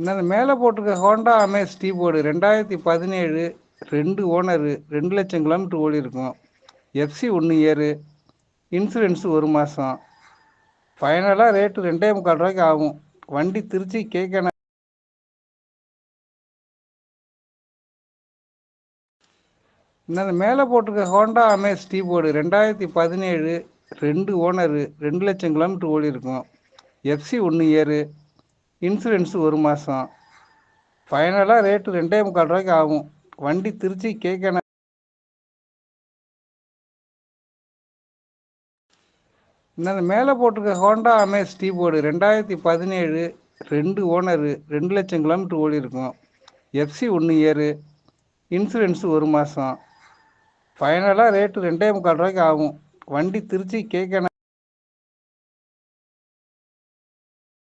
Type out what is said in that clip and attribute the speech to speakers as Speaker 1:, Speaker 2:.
Speaker 1: இந்த மேலே போட்டிருக்க ஹோண்டா அமேஸ் டீ போர்டு ரெண்டாயிரத்தி பதினேழு ரெண்டு ஓனரு ரெண்டு லட்சம் கிலோமீட்டர் ஓடி இருக்கும். எஃப்சி ஒன்று இயரு இன்சூரன்ஸு ஒரு மாதம் ஃபைனலாக ரேட்டு ரெண்டே முக்கால் ரூபாய்க்கு ஆகும். வண்டி திருச்சி கேட்கணும் இந்த மேலே போட்டிருக்க ஹோண்டா அமேஸ் டீ போர்டு ரெண்டாயிரத்தி பதினேழு ரெண்டு ஓனரு ரெண்டு லட்சம் கிலோமீட்டர் ஓடி இருக்கும். எஃப்சி ஒன்று இயரு இன்சூரன்ஸு ஒரு மாதம் ஃபைனலாக ரேட்டு ரெண்டே முக்கால் ரூபாய்க்கு ஆகும். வண்டி திருச்சி கேட்கணும் இந்த மேலே போட்டிருக்க ஹோண்டா அமேஸ் டீ போர்டு ரெண்டாயிரத்தி பதினேழு ரெண்டு ஓனரு ரெண்டு லட்சம் கிலோமீட்டர் ஓடி இருக்கும். எஃப்சி ஒன்று இயரு இன்சூரன்ஸு ஒரு மாதம் ஃபைனலாக ரேட்டு ரெண்டே முக்கால் ரூபாய்க்கு ஆகும். வண்டி திருச்சி கேட்கணும்